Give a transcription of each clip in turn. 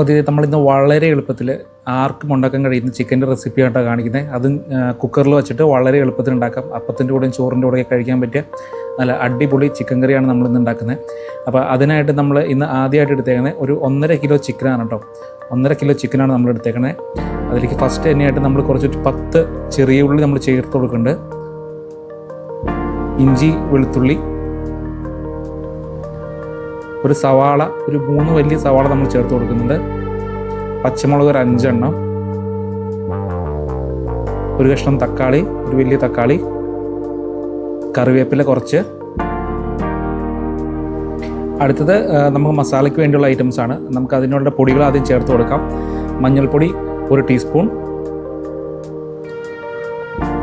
അപ്പോൾ ഇത് നമ്മളിന്ന് വളരെ എളുപ്പത്തിൽ ആർക്കും ഉണ്ടാക്കാൻ കഴിയുന്ന ചിക്കന്റെ റെസിപ്പി ആയിട്ടാണ് കാണിക്കുന്നത്. അതും കുക്കറിൽ വെച്ചിട്ട് വളരെ എളുപ്പത്തിൽ ഉണ്ടാക്കാം. അപ്പത്തിന്റെ കൂടെയും ചോറിന്റെ കൂടെയൊക്കെ കഴിക്കാൻ പറ്റിയ നല്ല അടിപൊളി ചിക്കൻ കറിയാണ് നമ്മൾ ഇന്ന് ഉണ്ടാക്കുന്നത്. അപ്പോൾ അതിനായിട്ട് നമ്മൾ ഇന്ന് ആദ്യമായിട്ട് എടുത്തേക്കുന്നത് ഒരു ഒന്നര കിലോ ചിക്കനാണ് കേട്ടോ. ഒന്നര കിലോ ചിക്കനാണ് നമ്മൾ എടുത്തേക്കുന്നത് അതിലേക്ക് ഫസ്റ്റ് തന്നെയായിട്ട് നമ്മൾ കുറച്ച് പത്ത് ചെറിയ ഉള്ളി നമ്മൾ ചേർത്ത് കൊടുക്കുന്നുണ്ട്. ഇഞ്ചി വെളുത്തുള്ളി ഒരു സവാള ഒരു മൂന്ന് വലിയ സവാള നമ്മൾ ചേർത്ത് കൊടുക്കുന്നുണ്ട്. പച്ചമുളക് ഒരു അഞ്ചെണ്ണം. ഒരു കഷ്ണം തക്കാളി ഒരു വലിയ തക്കാളി. കറിവേപ്പില കുറച്ച്. അടുത്തത് നമുക്ക് മസാലയ്ക്ക് വേണ്ടിയുള്ള ഐറ്റംസ് ആണ്. നമുക്ക് അതിനുള്ള പൊടികൾ ആദ്യം ചേർത്ത് കൊടുക്കാം. മഞ്ഞൾപ്പൊടി ഒരു ടീസ്പൂൺ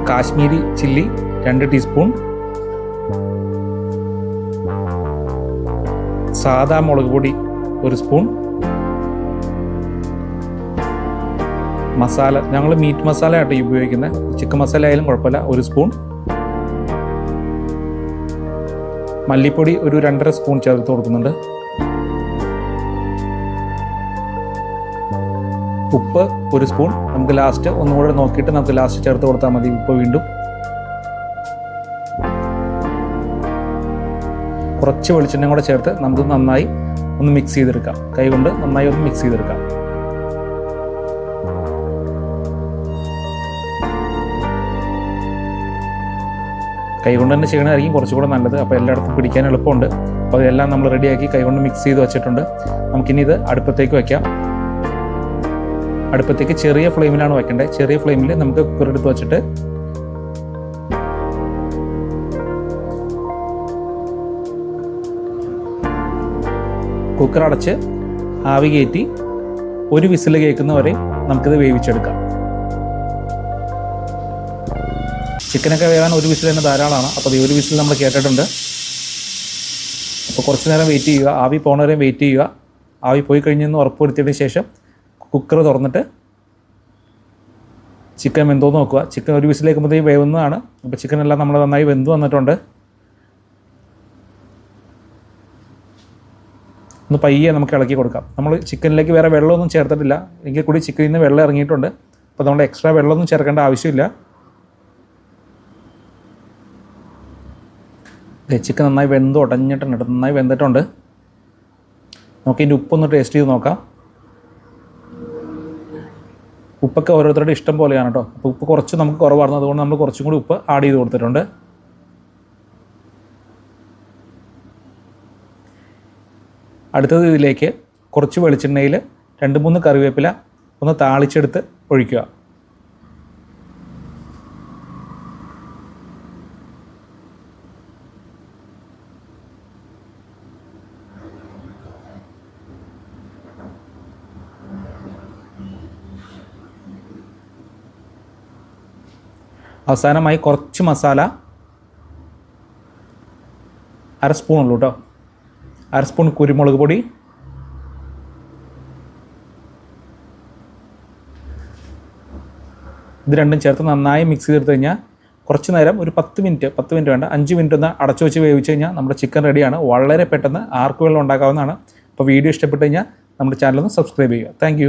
കാശ്മീരി ചില്ലി രണ്ട് ടീസ്പൂൺ സാദാ മുളക് പൊടി ഒരു സ്പൂൺ. മസാല ഞങ്ങൾ മീറ്റ് മസാല ആയിട്ട് ഉപയോഗിക്കുന്നത് ചിക്കൻ മസാല ആയാലും കുഴപ്പമില്ല ഒരു സ്പൂൺ. മല്ലിപ്പൊടി ഒരു രണ്ടര സ്പൂൺ ചേർത്ത് കൊടുക്കുന്നുണ്ട്. ഉപ്പ് ഒരു സ്പൂൺ. നമുക്ക് ലാസ്റ്റ് ഒന്നുകൂടെ നോക്കിയിട്ട് നമുക്ക് ലാസ്റ്റ് ചേർത്ത് കൊടുത്താൽ മതി. ഉപ്പ് വീണ്ടും. കുറച്ച് വെളിച്ചെണ്ണ കൂടെ ചേർത്ത് നമുക്ക് നന്നായി ഒന്ന് മിക്സ് ചെയ്തെടുക്കാം. കൈ കൊണ്ട് നന്നായി ഒന്ന് മിക്സ് ചെയ്തെടുക്കാം. കൈ കൊണ്ട് തന്നെ ചെയ്യണമായിരിക്കും കുറച്ചുകൂടെ നല്ലത്. അപ്പോൾ എല്ലായിടത്തും പിടിക്കാൻ എളുപ്പമുണ്ട്. അപ്പോൾ അതെല്ലാം നമ്മൾ റെഡിയാക്കി കൈ കൊണ്ട് മിക്സ് ചെയ്ത് വെച്ചിട്ടുണ്ട്. നമുക്കിനി ഇത് അടുപ്പത്തേക്ക് വയ്ക്കാം അടുപ്പത്തേക്ക് ചെറിയ ഫ്ലെയിമിലാണ് വെക്കേണ്ടത് ചെറിയ ഫ്ലെയിമിൽ നമുക്ക് കുക്കർ എടുത്ത് വെച്ചിട്ട് കുക്കർ അടച്ച് ആവി കയറ്റി ഒരു വിസിൽ കേൾക്കുന്നവരെ നമുക്കിത് വേവിച്ചെടുക്കാം. ചിക്കനൊക്കെ വേവാൻ ഒരു വിസിൽ തന്നെ ധാരാളമാണ്. അപ്പോൾ ഈ ഒരു വിസിൽ നമ്മൾ കേട്ടിട്ടുണ്ട്. അപ്പോൾ കുറച്ച് നേരം വെയിറ്റ് ചെയ്യുക. ആവി പോണവരെയും വരെ വെയിറ്റ് ചെയ്യുക. ആവി പോയി കഴിഞ്ഞെന്ന് ഉറപ്പ് വരുത്തിയതിന് ശേഷം കുക്കർ തുറന്നിട്ട് ചിക്കൻ വെന്തോന്ന് നോക്കുക. ചിക്കൻ ഒരു വിസിലേക്കുമ്പോഴത്തേക്കും വേവുന്നതാണ്. അപ്പോൾ ചിക്കനെല്ലാം നമ്മൾ നന്നായി വെന്ത് വന്നിട്ടുണ്ട്. ഒന്ന് പയ്യെ നമുക്ക് ഇളക്കി കൊടുക്കാം. നമ്മൾ ചിക്കനിലേക്ക് വേറെ വെള്ളമൊന്നും ചേർത്തിട്ടില്ല. എങ്കിൽ കൂടി ചിക്കനിൽ നിന്ന് വെള്ളം ഇറങ്ങിയിട്ടുണ്ട്. അപ്പോൾ നമ്മൾ എക്സ്ട്രാ വെള്ളമൊന്നും ചേർക്കേണ്ട ആവശ്യമില്ല. ചിക്കൻ നന്നായി വെന്ത് ഉടഞ്ഞിട്ടുണ്ട് നന്നായി വെന്തിട്ടുണ്ട്. നമുക്ക് ഇതിന്റെ ഉപ്പൊന്ന് ടേസ്റ്റ് ചെയ്ത് നോക്കാം. ഉപ്പൊക്കെ ഓരോരുത്തരുടെ ഇഷ്ടം പോലെയാണ് കേട്ടോ. അപ്പോൾ ഉപ്പ് കുറച്ച് നമുക്ക് കുറവായിരുന്നു. അതുകൊണ്ട് നമ്മൾ കുറച്ചും കൂടി ഉപ്പ് ആഡ് ചെയ്ത് കൊടുത്തിട്ടുണ്ട്. അടുത്തത് ഇതിലേക്ക് കുറച്ച് വെളിച്ചെണ്ണയിൽ രണ്ട് മൂന്ന് കറിവേപ്പില ഒന്ന് താളിച്ചെടുത്ത് ഒഴിക്കുക. അവസാനമായി കുറച്ച് മസാല അര സ്പൂൺ ഉള്ളൂ കേട്ടോ. അര സ്പൂൺ കുരുമുളക് പൊടി. ഇത് രണ്ടും ചേർത്ത് നന്നായി മിക്സ് ചെയ്തെടുത്ത് കഴിഞ്ഞാൽ കുറച്ച് നേരം ഒരു പത്ത് മിനിറ്റ് പത്ത് മിനിറ്റ് വേണ്ട അഞ്ച് മിനിറ്റ് ഒന്ന് അടച്ചു വെച്ച് വേവിച്ച് കഴിഞ്ഞാൽ നമ്മുടെ ചിക്കൻ റെഡിയാണ് വളരെ പെട്ടെന്ന് ആർക്ക് വെള്ളം ഉണ്ടാക്കാവുന്നതാണ്. അപ്പോൾ വീഡിയോ ഇഷ്ടപ്പെട്ട് കഴിഞ്ഞാൽ നമ്മുടെ ചാനൽ ഒന്ന് സബ്സ്ക്രൈബ് ചെയ്യുക. താങ്ക്